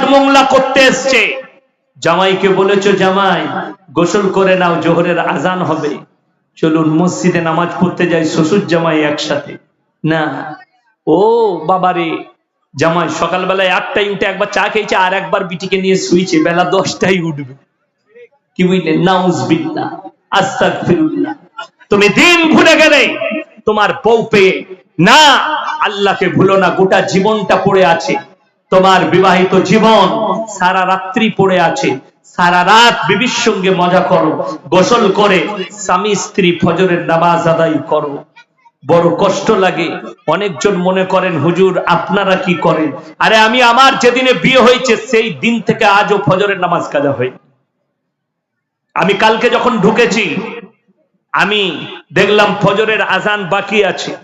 কাঠ মোংলা করতে এসছে। জামাইকে বলেছ, জামাই, গোসল করে নাও, জোহরের আজান হবে। চলুন মসজিদে নামাজ পড়তে যাই, শ্বশুর জামাই একসাথে। না। ও বাবারে। জামাই সকালবেলায় আটটায় উঠে একবার চা খেয়েছে আর একবার বিটিকে নিয়ে শুইছে বেলা দশটায় উঠবে। কি বুঝলেন নাউজ বিল্লাহ আস্তাগফিরুল্লাহ। তুমি দিন ভুলে গেলে তোমার বউ পেয়ে না, আল্লাহকে ভুলো না, গোটা জীবনটা পড়ে আছে। তোমার বিবাহিত জীবন সারা রাত্রি পড়ে আছে। সারা রাত বিবির সঙ্গে মজা করো, গোসল করে, স্বামী স্ত্রী ফজরের নামাজ আদায় করো। বড় কষ্ট লাগে। অনেকজন মনে করেন, হুজুর, আপনারা কি করেন? আরে, আমি আমার যেদিনে বিয়ে হয়েছে, সেই দিন থেকে আজও ফজরের নামাজ কাজা হয় আমি কালকে যখন ঢুকেছি, আমি দেখলাম ফজরের আজান বাকি আছে।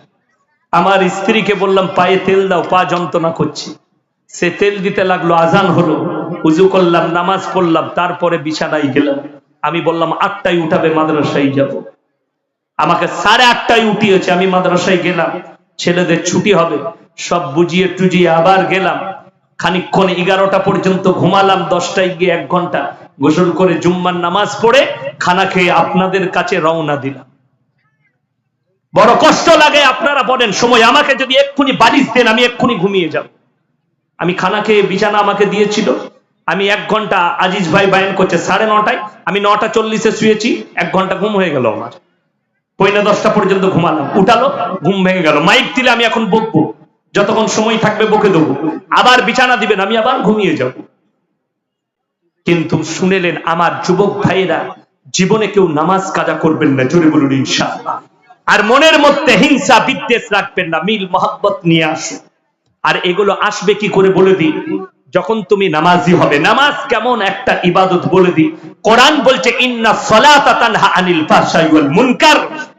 আমার স্ত্রীকে বললাম, পায়ে তেল দাও, পা যন্ত্রণা করছে। সে তেল দিতে লাগল, আজান হলো। উজু করলাম, নামাজ পড়লাম, তারপরে বিছানায় গেলাম। আমি বললাম, আটটায় উঠাবে, মাদ্রাসায় যাব। আমাকে সাড়ে আটটায় উঠিয়েছে, আমি মাদ্রাসায় গেলাম। ছেলেদের ছুটি হবে, সব বুঝিয়ে টুজিয়ে আবার গেলাম। খানিকক্ষণ এগারোটা পর্যন্ত ঘুমালাম, দশটায় গিয়ে এক ঘণ্টা গোসল করে জুম্মার নামাজ পড়ে খানা খেয়ে আপনাদের কাছে রওনা দিলাম। বড় কষ্ট লাগে, আপনারা বলেন, সময় আমাকে যদি এক্ষুনি বালিশ দেন, আমি এক্ষুনি ঘুমিয়ে যাব। আমি খানা খেয়ে বিছানা আমাকে দিয়েছিল। আমি এক ঘণ্টা আজিজ ভাই বায়ন করছে সাড়ে নটায়। আমি নটা চল্লিশে শুয়েছি, এক ঘণ্টা ঘুম হয়ে গেল আমার। পয়লা দশটা পর্যন্ত ঘুমালাম। উঠালো, ঘুম ভেঙে গেল। মাইক দিলে আমি এখন বকবো। যতক্ষণ সময় থাকবে বকে দেবো। আবার বিছানা দিবেন, আমি আবার ঘুমিয়ে যাব। কিন্তু শুনেলেন আমার যুবক ভাইয়েরা, জীবনে কেউ নামাজ কাজা করবেন না, জোরে বলুন ইনশাআল্লাহ। আর মনের মধ্যে হিংসা বিদ্বেষ রাখবেন না, মিল মহাব্বত নিয়ে আসুন। আর এগুলো আসবে কি করে বলে দিই? যখন তুমি নামাজি হবে। নামাজ কেমন একটা ইবাদত বলে দিই। কোরআন বলছে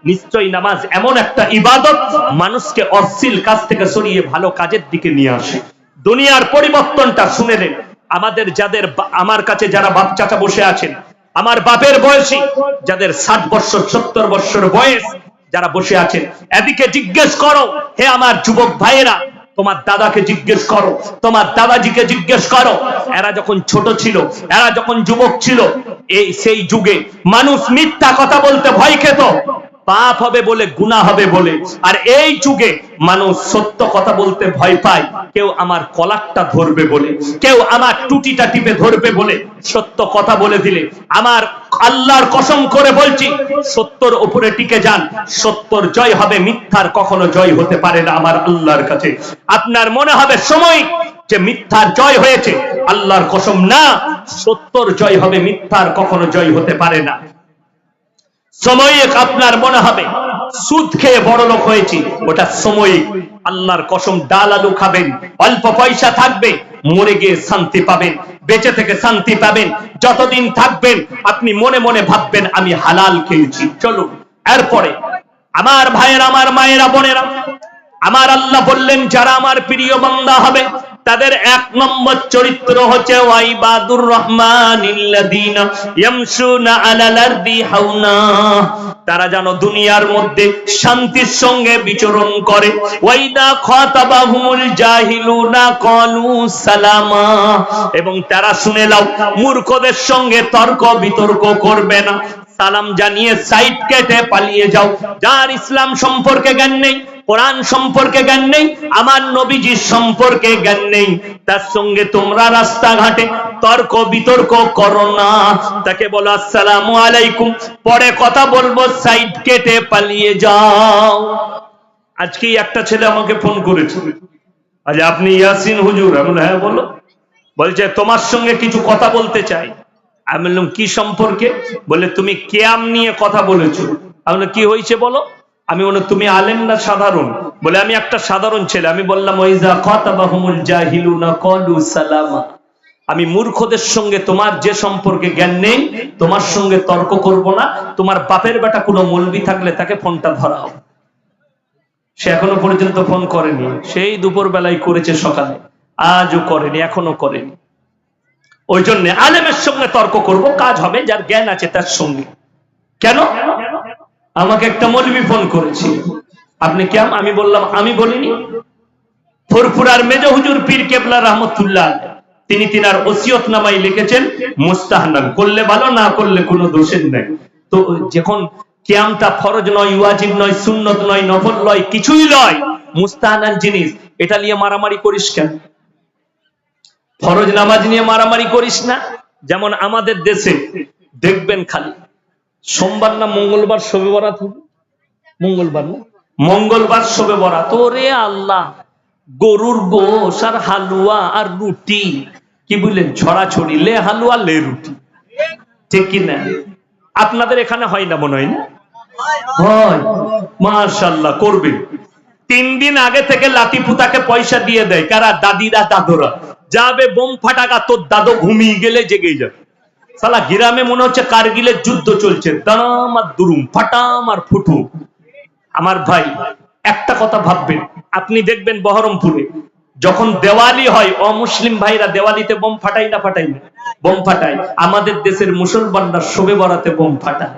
নিশ্চয়ই নামাজ এমন একটা ইবাদত মানুষকে অশ্লীল কাজ থেকে সরিয়ে ভালো কাজের দিকে নিয়ে আসে। দুনিয়ার পরিবর্তনটা শুনেলেন আমাদের যাদের আমার কাছে যারা বাপ চাচা বসে আছেন, আমার বাপের বয়সী, যাদের ষাট বছর, সত্তর বছর বয়স যারা বসে আছেন, এদিকে জিজ্ঞেস করো, হে আমার যুবক ভাইয়েরা তোমার দাদাকে জিজ্ঞেস করো, তোমার দাদাজিকে জিজ্ঞেস করো। এরা যখন ছোট ছিল, এরা যখন যুবক ছিল, এই সেই যুগে মানুষ মিথ্যা কথা বলতে ভয় খেত। পাপ হবে বলে, গুনাহ হবে বলে। আর এই যুগে মানুষ সত্য কথা বলতে ভয় পায়। কেউ আমার কলারটা ধরবে বলে, কেউ আমার টুটিটা টিপে ধরবে বলে সত্য কথা বলে দিলে। আমার আল্লাহর কসম করে বলছি, সত্যর উপরে টিকে যান। সত্যর জয় হবে, মিথ্যার কখনো জয় হতে পারে না আমার আল্লাহর কাছে। আপনার মনে হবে সময় যে মিথ্যার জয় হয়েছে। আল্লাহর কসম না, সত্যর জয় হবে, মিথ্যার কখনো জয় হতে পারে না। সাময়িক আপনার মনে হবে। সুদ খেয়ে বড় লোক হয়েছি, ওটা সাময়িক আল্লাহর কসম, ডাল আলু খাবেন, অল্প পয়সা থাকবে, মরে গিয়ে শান্তি পাবেন, বেঁচে থেকে শান্তি পাবেন, যতদিন থাকবেন, আপনি মনে মনে ভাববেন, আমি হালাল খেয়েছি। চলুন, এরপরে, আমার ভাইয়ের, আমার মায়েরা, বোনেরা, আমার আল্লাহ বললেন, যারা আমার প্রিয় বান্দা হবে তাদের এক নম্বর চরিত্র হচ্ছে ওয়াইবাদুর রহমান তারা যেন দুনিয়ার মধ্যে শান্তির সঙ্গে বিচরণ করে। সালামা। এবং তারা শুনে লাও মূর্খদের সঙ্গে তর্ক বিতর্ক করবে না। সালাম জানিয়ে সাইড কেটে পালিয়ে যাও। যার ইসলাম সম্পর্কে জ্ঞান নেই কোরআন সম্পর্কে জ্ঞান নেই, আমার নবীজির সম্পর্কে জ্ঞান নেই। তার সঙ্গে তোমরা রাস্তাঘাটে তর্ক বিতর্ক করো না। তাকে বলো, আসসালামু আলাইকুম, পরে কথা বলব, সাইড কেটে পালিয়ে যাও। আজকেই একটা ছেলে আমাকে ফোন করেছে। আজ আপনি ইয়াসিন হুজুর? আমি হ্যাঁ বলো। বলছে, তোমার সঙ্গে কিছু কথা বলতে চাই। আমি বললাম, কি সম্পর্কে? বলে তুমি কেয়াম নিয়ে কথা বলেছ। আমি কি হয়েছে বলো? আমি বললাম, তুমি আলেম না সাধারণ? বলে, আমি একটা সাধারণ ছেলে। আমি বললাম ওইজা সালামা। আমি মূর্খদের সঙ্গে তোমার যে সম্পর্কে জ্ঞান নেই, তোমার সঙ্গে তর্ক করব না। তোমার বাপের বেটা কোনো মলবি থাকলে তাকে ফোনটা ধরাও। সে এখনও পর্যন্ত ফোন করেনি। সেই দুপুর বেলায় করেছে সকালে। আজও করেনি, এখনও করেনি। ওই জন্য আলেমের সঙ্গে তর্ক করব, কাজ হবে, যার জ্ঞান আছে তার সঙ্গে। কেন? আমাকে একটা মৌলবি ফোন করেছি। আপনি কেমন আমি বললাম, আমি বলিনি। ফুরফুরার মেজ হুজুর পীর কেবলা রহমতুল্লাহ তিনি তিনার ওসিয়ত নামাই লিখেছেন মুস্তাহানান করলে ভালো, না করলে কোনো দোষের নেই। তো যখন কিয়ামটা ফরজ নয়, ওয়াজিব নয়, সুন্নত নয়, নফল নয় কিছুই নয় মুস্তাহানান জিনিস, এটা নিয়ে মারামারি করিস কেন? ফরজ নামাজ নিয়ে মারামারি করিস না? যেমন আমাদের দেশে, দেখবেন খালি সোমবার না মঙ্গলবার শবে বরাত হবে? মঙ্গলবার না? মঙ্গলবার শবে বরাত। ওরে আল্লাহ গরুর গোশ আর হালুয়া আর রুটি। কি বুঝলেন ছড়াছড়ি লে হালুয়া লে রুটি। ঠিক কি না? আপনাদের এখানে হয় না মনে হয় না? হয়। মাশাল্লাহ করবে। তিন দিন আগে থেকে লাতি পুতাকে পয়সা দিয়ে দেয়। কারা? দাদিরা দাদুরা। যাবে বোম ফাটাকা তোর দাদু ঘুমিয়ে গেলে জেগে যাবে। সালা গ্রামে মনে হচ্ছে কারগিলের যুদ্ধ চলছে। দাম আর দুরুম, ফাটাম আর ফুটু আমার ভাই, একটা কথা ভাববেন, আপনি দেখবেন বহরমপুরে যখন দেওয়ালি হয়, অমুসলিম ভাইরা দেওয়ালিতে বোম ফাটাই না ফাটাই না? বোম ফাটায়। আমাদের দেশের মুসলমানরা শোবে বরাতে বোম ফাটায়।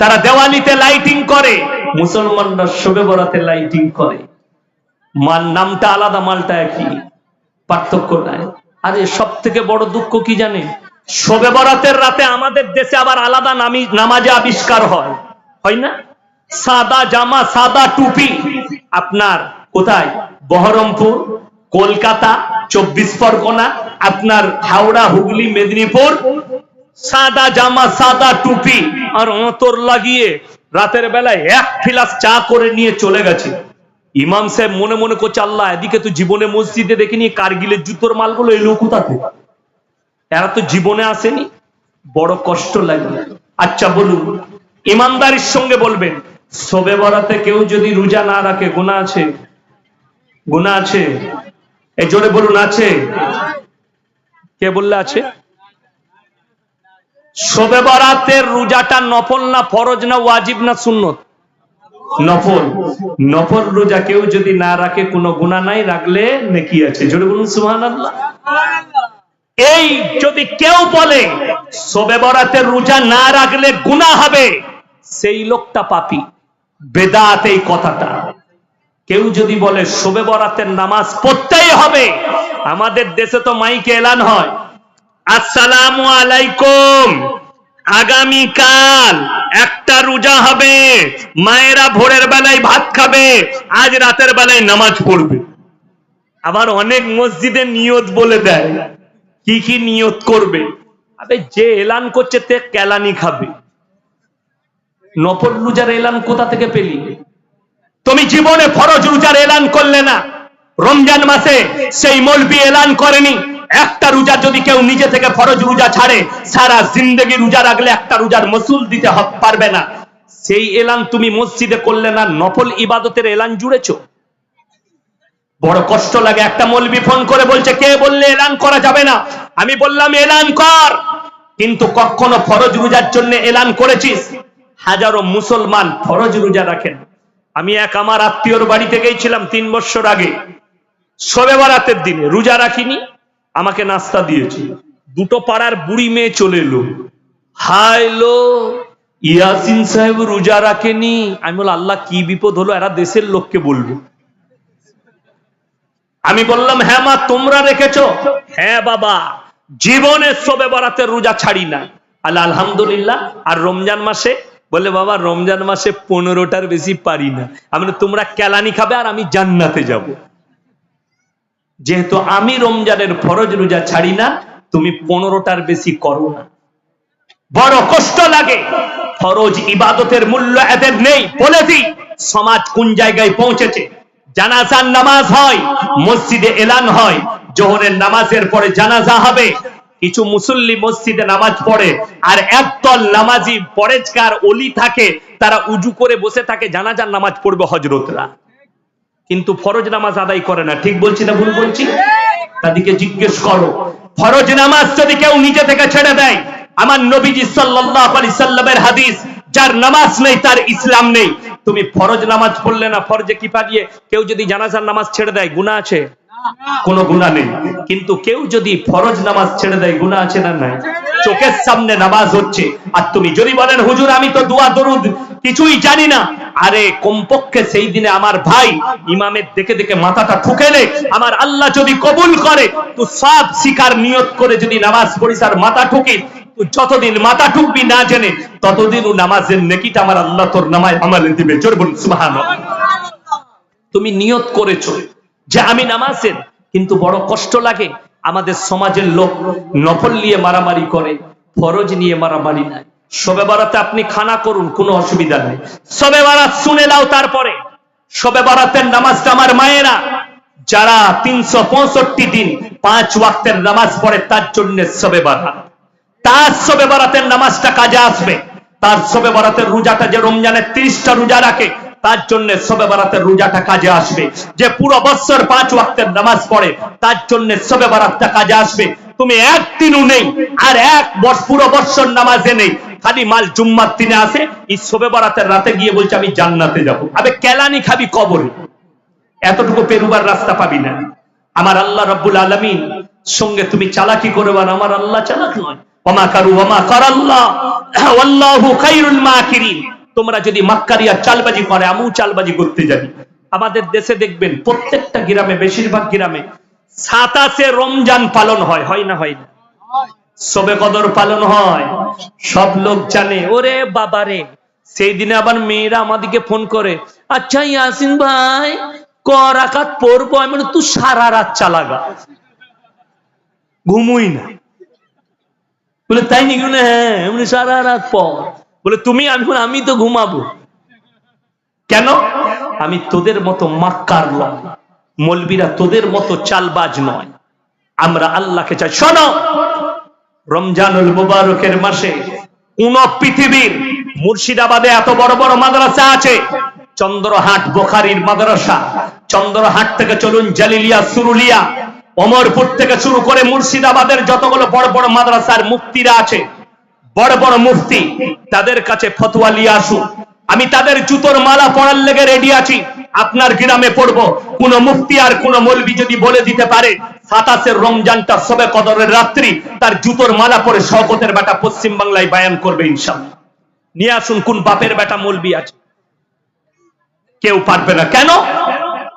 তারা দেওয়ালিতে লাইটিং করে, মুসলমানরা শোবে বরাতে লাইটিং করে। মাল নামটা আলাদা, মালটা একই। পার্থক্য নাই। আরে সব থেকে বড় দুঃখ কি জানেন? শোবে বরাতের রাতে আমাদের দেশে আবার আলাদা নামি নামাজে আবিষ্কার হয়। হয় না? সাদা জামা, সাদা টুপি। আপনার কোথায়? বহরমপুর, কলকাতা, চব্বিশ পরগনা, আপনার হাওড়া, হুগলি, মেদিনীপুর। সাদা জামা, সাদা টুপি। আর অতর লাগিয়ে রাতের বেলায় এক ফিলাস চা করে নিয়ে চলে গেছে। ইমাম সাহেব মনে মনে করছে, আল্লাহ, এদিকে তো জীবনে মসজিদে দেখিনি, কারগিলের জুতোর মালগুলো এলো কোথাতে এরা তো জীবনে আসেনি। বড় কষ্ট লাগে। আচ্ছা বলুন, ইমানদারির সঙ্গে বলবেন সবে বরাতে কেউ যদি রোজা না রাখে গুণা আছে? গুণা আছে? এই জোরে বলুন, আছে? কে বললে আছে? শোবে বরাতের রোজাটা নফল না ফরজ না ওয়াজিব না সুন্নত? নফল। নফল রোজা কেউ যদি না রাখে, কোনো গুণা নাই, রাখলে নেকি আছে। জোরে বলুন, সুবহানাল্লাহ। এই যদি কেউ বলে, শোবে বরাতের রোজা না রাখলে গুণা হবে, সেই লোকটা পাপী। বেদাত এই কথাটা। কেউ যদি বলে, শোবে বরাতের নামাজ পড়তেই হবে, আমাদের দেশে তো মাইকে এলান হয়। আসসালামু আলাইকুম। আগামীকাল একটা রোজা হবে। মায়েরা ভোরের বেলায় ভাত খাবে, আজ রাতের বেলায় নামাজ পড়বে। আবার অনেক মসজিদে নিয়ত বলে দেয়। কি কি নিয়ত করবে? আবে যে এলান করছে তে কেলানি খাবে। নফল রোজার এলান কোথা থেকে পেলি? তুমি জীবনে ফরজ রোজার এলান করলে না। রমজান মাসে সেই মলবি এলান করেনি। একটা রোজা যদি কেউ নিজে থেকে ফরজ রোজা ছাড়ে, সারা জিন্দগি রোজা রাখলে একটা রোজার মসুল দিতে পারবে না। সেই এলান তুমি মসজিদে করলে না, নফল ইবাদতের এলান জুড়েছো? বড় কষ্ট লাগে। একটা মলবি ফোন করে বলছে, কে বললে এলান করা যাবে না? আমি বললাম, এলান কর। কিন্তু কখনো ফরজ রোজার জন্য এলান করেছিস? হাজারো মুসলমান ফরজ রোজা রাখেন। আমি এক আমার আত্মীয়র বাড়িতে গিয়েছিলাম তিন বছর আগে। সবে বরাতের দিনে রোজা রাখিনি, আমাকে নাস্তা দিয়েছে দুটো পাড়ার বুড়ি মেয়ে চলে এলো। হাইলো ইয়াসিন সাহেব রোজা রাখেনি? আমি বল আল্লাহ কি বিপদ হলো? এরা দেশের লোককে বলব। আমি বললাম হ্যাঁ মা, তোমরা রেখেছো। হ্যাঁ বাবা জীবনে সবে বরাতের রোজা ছাড়ি না। আল্লাহ আলহামদুলিল্লাহ। আর রমজান মাসে? বলে বাবা, রমজান মাসে পনেরোটার বেশি পারি না। আমি তোমরা কেলানি খাবে আর আমি জান্নাতে যাব। যেহেতু আমি রমজানের ফরজ রোজা ছাড়ি না, তুমি পনেরোটার বেশি করো না। বড় কষ্ট লাগে। ফরজ ইবাদতের মূল্য এদের নেই। বলে দিই সমাজ কোন জায়গায় পৌঁছেছে? জানাজার নামাজ হয়, মসজিদে এলান হয়, জোহরের নামাজের পরে জানাজা হবে। কিছু মুসল্লি মসজিদে নামাজ পড়ে, আর একদল নামাজি পরেজকার অলি থাকে, তারা উজু করে বসে থাকে, জানাজার নামাজ পড়বে হজরতরা। কিন্তু ফরজ নামাজ আদায় করে না, ঠিক বলছি না ভুল বলছি? তাদেরকে জিজ্ঞেস করো, ফরজ নামাজ যদি কেউ নিজে থেকে ছেড়ে দেয়, আমার নবীজি সাল্লাল্লাহু আলাইহি সাল্লামের হাদিস যার নামাজ নেই, তার ইসলাম নেই। তুমি ফরজ নামাজ পড়লে না, ফরজে কিফা দিয়ে কেউ যদি জানাজার নামাজ ছেড়ে দেয়, গুনাহ আছে? কোনো গুনাহ নেই। কিন্তু কেউ যদি ফরজ নামাজ ছেড়ে দেয়, গুনাহ আছে না নাই? চোখের সামনে নামাজ হচ্ছে। আর তুমি যদি বলেন, হুজুর, আমি তো দোয়া, দরুদ কিছুই জানি না। আরে, কমপক্ষে সেই দিনে আমার ভাই ইমামের দেখে দেখে মাথাটা ঠুকেলে আমার আল্লাহ যদি কবুল করে, তো সব শিকার নিয়ত করে যদি নামাজ পড়িস, আর মাথা ঠুকিস যতদিন মাথা ঠুকবি না জেনে, ততদিন ও নামাজের নেকিটা আমার আল্লাহ তোর নামায় আমালে দিবে। জোর বলুন, সুবহানাল্লাহ। তুমি নিয়ত করেছ যে আমি নামাজের, কিন্তু বড় কষ্ট লাগে, আমাদের সমাজের লোক নফল নিয়ে মারামারি করে, ফরজ নিয়ে মারামারি নাই সবে বারাতে আপনি খানা করুন, কোনো অসুবিধা নেই। সবে বারাত শুনে নাও তারপরে। সবে বারাতের নামাজটা আমার মায়েরা, যারা তিনশো পঁয়ষট্টি দিন পাঁচ ওয়াক্তের নামাজ পড়ে তার জন্য সবে বারাত। তার সবে বারাতের নামাজটা কাজে আসবে। তার সবে বারাতের রোজাটা যে রমজানের তিরিশটা রোজা রাখে, তার জন্য সবে বারাতের রোজাটা কাজে আসবে। যে পুরো বছর পাঁচ ওয়াক্তের নামাজ পড়ে, তার জন্য সবে বারাতটা কাজে আসবে। তুমি একদিনও নেই, আর এক বর্ষ পুরো বছর নামাজে নেই। খালি মাল জুম্মার দিনে আসে, এই সবে বারাতের রাতে গিয়ে বলছে, আমি জান্নাতে যাব। আবে কেলানি খাবি কবরে। এতটুকু পেরুবার রাস্তা পাবি না। আমার আল্লাহ রব্বুল আলমিন সঙ্গে তুমি চালাকি করবে আমার আল্লাহ চালাক নয়। তোমরা যদি মাক্কারিয়া চালবাজি করে, আমিও চালবাজি করতে যাবি আমাদের দেশে দেখবেন প্রত্যেকটা গ্রামে, বেশিরভাগ গ্রামে সাতাশে রমজান পালন হয় হয় না হয় না? সবে কদর পালন হয়। সব লোক জানে, ওরে বাবারে সেই দিনে আবার মেয়েরা আমাদেরকে ফোন করে আচ্ছা ইয়াসিন ভাই, ক রাকাত পড়ব? আমি তুই সারা রাত চালাগা। ঘুমুই না। বলে তাই নাকি বলে, হ্যাঁ বলি, সারা রাত পর। বলে তুমি আমি আমি তো ঘুমাবো। কেন? আমি তোদের মতো মাক্কার নয় মলবিরা তোদের মতো চালবাজ নয়। আমরা আল্লাহকে চাই। শোনো রমজানুল মুবারকের মাসে কোন পৃথিবীর মুর্শিদাবাদে এত বড় বড় মাদ্রাসা আছে? চন্দ্রহাট বোখারির মাদ্রাসা। চন্দ্রহাট থেকে চলুন জালিলিয়া সুরুলিয়া। অমরপুর থেকে শুরু করে মুর্শিদাবাদের যতগুলো বড় বড় মাদ্রাসার মুফতিরা আছে, বড় বড় মুফতি, তাদের কাছে ফতোয়া নিয়ে আসুন। আমি তাদের জুতোর মালা পড়ার লেগে রেডি আছি। আপনার গ্রামে পড়ব। কোন মুফতি আর কোন মলবি যদি বলে দিতে পারে, সাতাশের রমজানটা সবে কদরের রাত্রি, তার জুতোর মালা পরে শকতের বেটা পশ্চিম বাংলায় বায়ান করবে ইনশাল্লাহ নিয়ে আসুন, কোন বাপের বেটা মলবি আছে। কেউ পারবে না। কেন?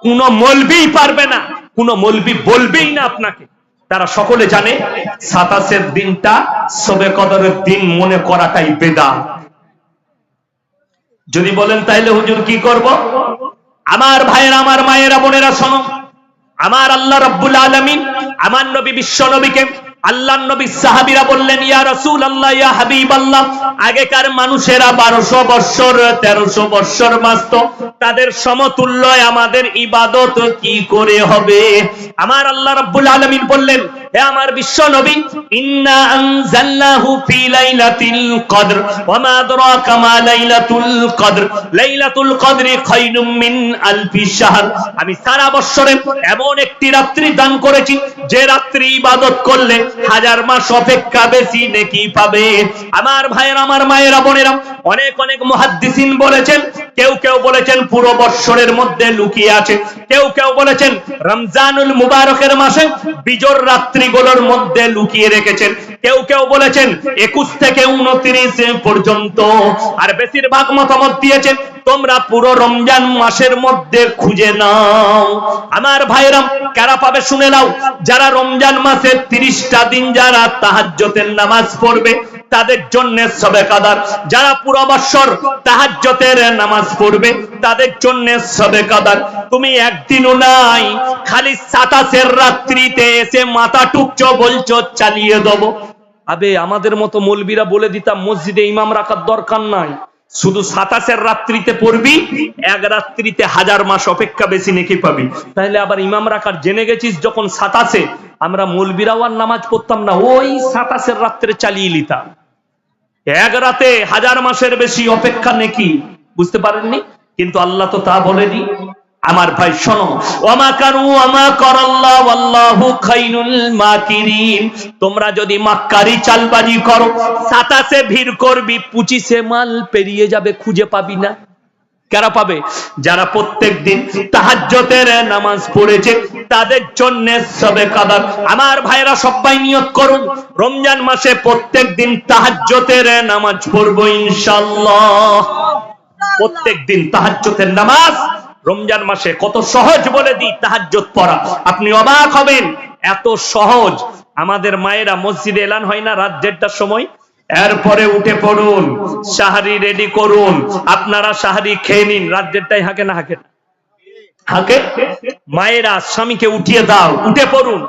কোন মলবি পারবে না। কোন মলবি বলবেই না আপনাকে। তারা সকলে জানে, সাতাশের দিনটা সবে কদরের দিন মনে করাটাই বেদা যদি বলেন, তাইলে হুজুর কি করব? আমার ভাইয়ের, আমার মায়েরা, বোনেরা, শোনো। আমার আল্লাহ রব্বুল আলমিন, আমার নবী বিশ্ব নবীকে আল্লাহ নবী সাহাবিরা বললেন, ইয়া রসুল আল্লাহ ইয়া হাবিব আল্লাহ আগেকার মানুষেরা বারোশো বৎসর, তেরোশো বৎসর বাঁচত। তাদের সমতুল্য আমাদের ইবাদত কি করে হবে? আমার আল্লাহ রব্বুল আলমিন বললেন হে আমার বিশ্ব নবী, ইন্না আনজালনাহু ফি লাইলাতিল কদর ওয়া মা আদরাকা মা লাইলাতুল কদর। লাইলাতুল কদরি খায়রুম মিন আলফি শাহর। আমি সারা বছরে এমন একটি রাত্রি দান করেছি, যে রাত্রি ইবাদত করলে হাজার মাস অপেক্ষা বেশি নেকি পাবে। আমার ভাইয়ের, আমার মায়েরা, বোনেরা অনেক অনেক মুহাদ্দিসিন বলেছেন কেউ কেউ বলেছেন পুরো বৎসরের মধ্যে লুকিয়ে আছে। কেউ কেউ বলেছেন রমজানুল মুবারকের মাসে বিজোর রাত্রিগুলোর মধ্যে লুকিয়ে রেখেছেন। কেউ কেউ বলেছেন একুশ থেকে উনত্রিশ পর্যন্ত। আর বেশিরভাগ মতামত দিয়েছেন, তোমরা পুরো রমজান মাসের মধ্যে খুঁজে নাও। আমার ভাইরাম কারা পাবে শুনে নাও। যারা রমজান মাসের তিরিশটা দিন যারা তাহাজ্জতের নামাজ পড়বে তাদের জন্য সবে কাদার যারা পুরো বৎসর তাহাজ্জতের নামাজ পড়বে, তাদের জন্য সবে কাদার তুমি একদিনও নাই, খালি সাতাশের রাত্রিতে এসে মাথা টুকছো, বলছো, চালিয়ে দেবো। আবে, আমাদের মতো মৌলবীরা বলে দিতাম, মসজিদে ইমাম রাখার দরকার নাই। শুধু সাতাশের রাত্রিতে পড়বি, এক রাত্রিতে হাজার মাস অপেক্ষা বেশি নেকি পাবি। তাহলে আবার ইমাম রাখার জেনে গেছিস, যখন সাতাশে আমরা মৌলবীরাও আর নামাজ পড়তাম না, ওই সাতাশের রাত্রে চালিয়ে নিতাম। এক রাতে হাজার মাসের বেশি অপেক্ষা নেকি? বুঝতে পারেননি? কিন্তু আল্লাহ তো তা বলেনি। আমার ভাই, শোনো, ওমা কারু ওমা করাল্লাহ আল্লাহু খাইরুল মাকিরিন। তোমরা যদি মাক্কারি চালবাজি করো, সাতাশে ভিড় করবি, পঁচিশে মাল পেরিয়ে যাবে, খুঁজে পাবি না। কারা পাবে? যারা প্রত্যেক দিন তাহাজ্জতের নামাজ পড়েছে, তাদের জন্য সবে কাদার আমার ভাইরা সবাই নিয়ত করুন, রমজান মাসে প্রত্যেক দিন তাহাজ্জতের নামাজ পড়ব ইনশাআল্লাহ। প্রত্যেক দিন তাহাজ্জতের নামাজ, রমজান মাসে কত সহজ বলে দিই তাহাজ্জত পড়া। আপনি অবাক হবেন, এত সহজ। আমাদের মায়েরা মসজিদে এলান হয় না, রাত দেড়টার সময়? এরপরে উঠে পড়ুন সাহারি রেডি করুন। আপনারা সাহারি খেয়ে নিন দেড়টায় হাঁকে না হাঁকে হাঁকে? মায়েরা, স্বামীকে উঠিয়ে দাও, উঠে পড়ুন।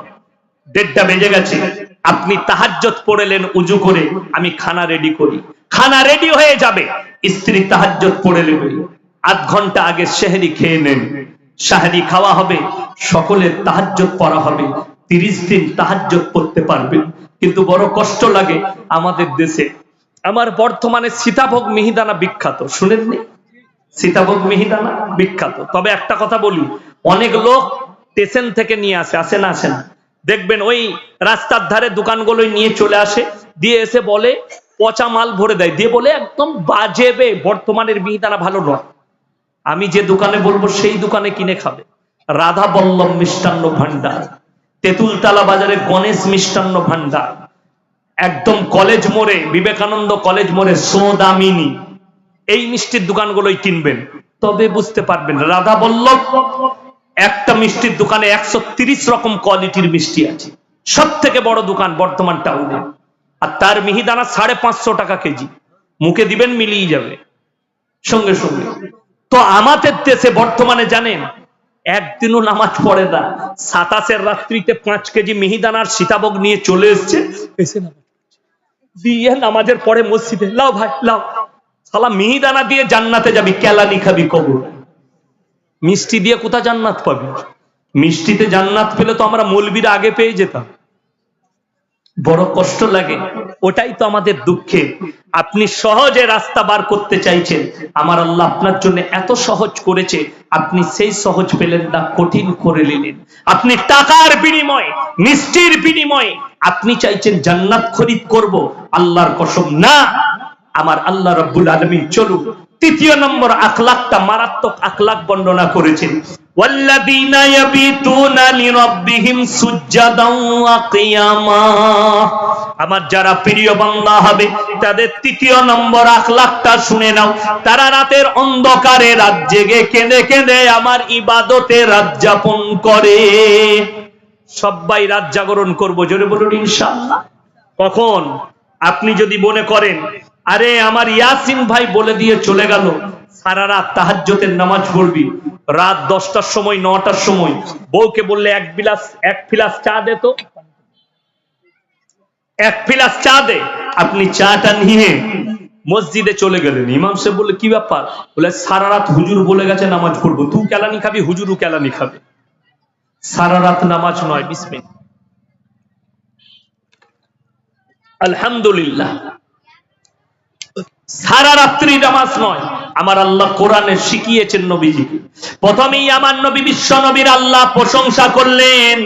দেড়টা বেজে গেছে। আপনি তাহাজ্জত পড়েলেন, উজু করে, আমি খানা রেডি করি। খানা রেডি হয়ে যাবে। স্ত্রী তাহাজ্জত পড়ে নেবে আধ ঘণ্টা আগে সেহরি খেয়ে নেন। সাহারি খাওয়া হবে, সকলের তাহাজ্জত পড়া হবে। তিরিশ দিন তাহাজ্জত পড়তে পারবেন। কিন্তু বড় কষ্ট লাগে আমাদের দেশে। আমার বর্তমানে সীতাভোগ মিহিদানা বিখ্যাত, শুনেননি? সীতাভোগ মিহিদানা বিখ্যাত। তবে একটা কথা বলি, অনেক লোক স্টেশন থেকে নিয়ে আসে আসে না আসে না। দেখবেন ওই রাস্তার ধারে দোকানগুলোই নিয়ে চলে আসে, দিয়ে এসে বলে, পচা মাল ভরে দেয়। দিয়ে বলে, একদম বাজেবে বর্তমানের মিহিদানা ভালো নয়। আমি যে দোকানে বলব, সেই দোকানে কিনে খাবে। রাধা বল্লভ মিষ্টান্ন ভান্ডার তেঁতুলতলা বাজারে গণেশ মিষ্টান্ন ভান্ডার। একদম কলেজ মোড়ে, বিবেকানন্দ কলেজ মোড়ে সোদামিনী এই মিষ্টির দোকানগুলোই কিনবেন। তবে বুঝতে পারবেন, রাধা বল্লভ, একটা মিষ্টির দোকানে একশো রকম কোয়ালিটির মিষ্টি আছে। সব থেকে বড় দোকান বর্তমান টাউনে। আর তার মিহিদানা সাড়ে পাঁচশো টাকা কেজি। মুখে দিবেন, মিলিয়ে যাবে। সঙ্গে সঙ্গে। তো আমাদের দেশে বর্তমানে জানেন একদিনও নামাজ পড়ে না। সাতাশের রাত্রিতে পাঁচ কেজি মিহিদানার সীতাভোগ নিয়ে চলে এসছে। এসে দিয়ে নামাজের পরে মসজিদে, লাও ভাই, লাও। সালা মিহিদানা দিয়ে জান্নাতে যাবি, কেলানি খাবি কবর। মিষ্টি দিয়ে কোথা জান্নাত পাবি? মিষ্টিতে জান্নাত পেলে তো আমরা মৌলবীরা আগে পেয়ে যেতাম। বড় কষ্ট লাগে। ওটাই তো আমাদের দুঃখে। আপনি সহজে রাস্তা বার করতে চাইছেন। আমার আল্লাহ আপনার জন্য এত সহজ করেছে, আপনি সেই সহজ পেলেন না, কঠিন করে নিলেন। আপনি টাকার বিনিময়ে, মিষ্টির বিনিময়ে আপনি চাইছেন জান্নাত খরিদ করব, আল্লাহর কসম না। আমার আল্লাহ রব্বুল আলমিন চলুন তৃতীয় নম্বর আখলাকটা মারাত্মক আখলাক বর্ণনা করেছেন والذين يبيتون لربهم سجدا وقياما আমার যারা প্রিয় বান্দা হবে তাদের তৃতীয় নম্বর আখলাকটা শুনে নাও তারা রাতের অন্ধকারে রাত জেগে কেঁদে কেঁদে আমার ইবাদতে রাত যাপন করে সবাই রাত জাগরণ করবো জোরে বলুন ইনশাআল্লাহ কখন আপনি যদি মনে করেন আরে আমার ইয়াসিন ভাই বলে দিয়ে চলে গেল, সারা রাত তাহাজ্জতের নামাজ পড়বি। রাত দশটার সময়, নটার সময়। বউকে বললে, এক বিলাস এক ফিলাস চা দে তো। এক ফিলাস চা দে। আপনি চাটা নিয়ে মসজিদে চলে গেলেন। ইমাম সাহেব বললে, কি ব্যাপার? বলে, সারা রাত হুজুর বলে গেছে, নামাজ পড়ব। তুই কেলানি খাবি, হুজুরও কেলানি খাবে। সারা রাত নামাজ নয় বিসমিল্লাহ আলহামদুলিল্লাহ। সারা রাত্রি নামাজ নয়। আমার আল্লাহ কোরআনে শিখিয়েছেন নবীজিকে প্রথমেই আমার নবী বিশ্ব নবীর আল্লাহ প্রশংসা করলেন।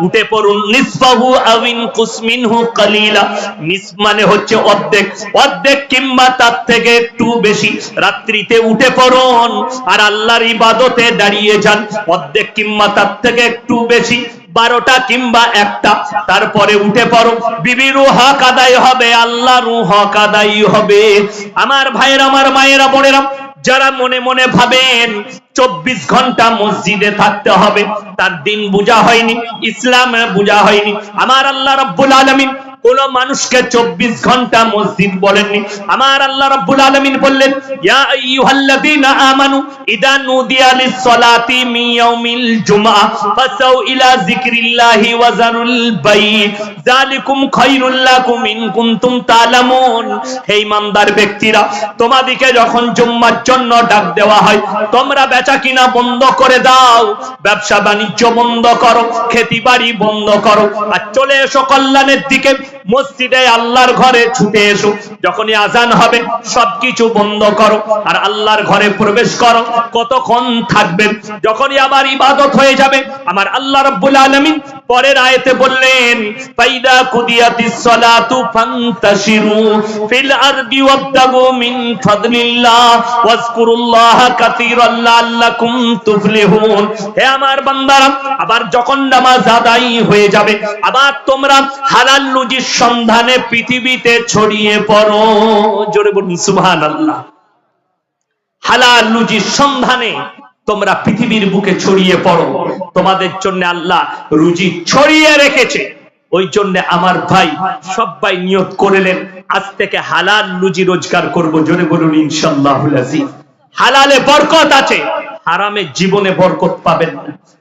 উঠে পড়ুন মানে হচ্ছে অর্ধেক। অর্ধেক কিংবা তার থেকে একটু বেশি। রাত্রিতে উঠে পড়ুন, আর আল্লাহর ইবাদতে দাঁড়িয়ে যান। অর্ধেক কিংবা তার থেকে একটু বেশি বারোটা কিংবা একটা। তারপরে উঠে পড়ো। বিবির হক আদায় হবে আল্লাহর হক আদায় হবে। আমার ভাইয়ের, আমার মায়েরা, বোনেরা, যারা মনে মনে ভাবেন চব্বিশ ঘণ্টা মসজিদে থাকতে হবে, তার দিন বোঝা হয়নি, ইসলাম বোঝা হয়নি। আমার আল্লাহ রব্বুল আলমিন কোন মানুষকে চব্বিশ ঘণ্টা মসজিদ বলেননি। আমার আল্লাহ রব্বুল আলমিন বললেন তোমাদিকে যখন জুম্মার জন্য ডাক দেওয়া হয়, তোমরা বেচা কিনা বন্ধ করে দাও। ব্যবসা বাণিজ্য বন্ধ করো খেতি বাড়ি বন্ধ করো। আর চলে এসো কল্যাণের দিকে। মসজিদে আল্লাহর ঘরে ছুটে এসো, যখনই আজান হবে, সবকিছু বন্ধ করো, আর আল্লাহর ঘরে প্রবেশ করো, কতক্ষণ থাকবেন যখনই আবার ইবাদত হয়ে যাবে, আমার আল্লাহ রাব্বুল আলামিন পরের আয়াতে বললেন, ফাইদা কুদিয়াতিস সালাতু ফান্তাশিরু ফিল আরদি ওয়াবতাগু মিন ফাদলিল্লাহ, ওয়াজকুরুল্লাহ কাসীরান লাআল্লাকুম তুফলিহুন। হে আমার বান্দারা, আবার যখন নামাজ আদায় হয়ে যাবে, আবার তোমরা হালাল রুজির সন্ধানে পৃথিবীতে ছড়িয়ে পড়ো। জোরে বলুন, সুবহানাল্লাহ। হালাল রুজির সন্ধানে তোমরা পৃথিবীর বুকে ছড়িয়ে পড়ো। তোমাদের জন্য আল্লাহ রুজি ছড়িয়ে রেখেছে। ওই জন্য আমার ভাই সবাই নিয়ত করলেন আজ থেকে হালাল রুজি রোজগার করব, জোরে বলুন ইনশাল্লাহ হালালে বরকত আছে। হারামে জীবনে বরকত পাবেন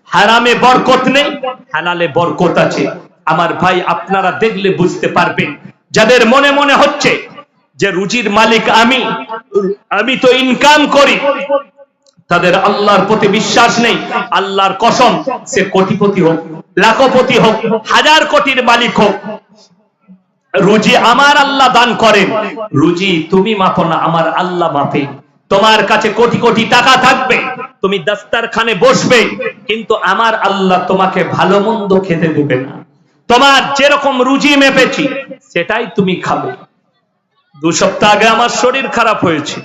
হারামে বরকত নেই, হালালে বরকত আছে। আমার ভাই আপনারা দেখলে বুঝতে পারবেন। যাদের মনে মনে হচ্ছে যে রুজির মালিক আমি আমি তো ইনকাম করি, তাদের আল্লাহর প্রতি বিশ্বাস নেই, আল্লাহর কসম, সে কোটিপতি হোক, লাখপতি হোক, হাজার কোটির মালিক হোক। রুজি আমার আল্লাহ দান করেন। রুজি তুমি মাপো না, আমার আল্লাহ মাপে। তোমার কাছে কোটি কোটি টাকা থাকবে, তুমি দাস্তারখানে বসবে, কিন্তু আমার আল্লাহ তোমাকে ভালো মন্দ খেতে দেবে না। তোমার যেরকম রুজি মেপেছি সেটাই তুমি খাবে। দু সপ্তাহ আগে আমার শরীর খারাপ হয়েছে।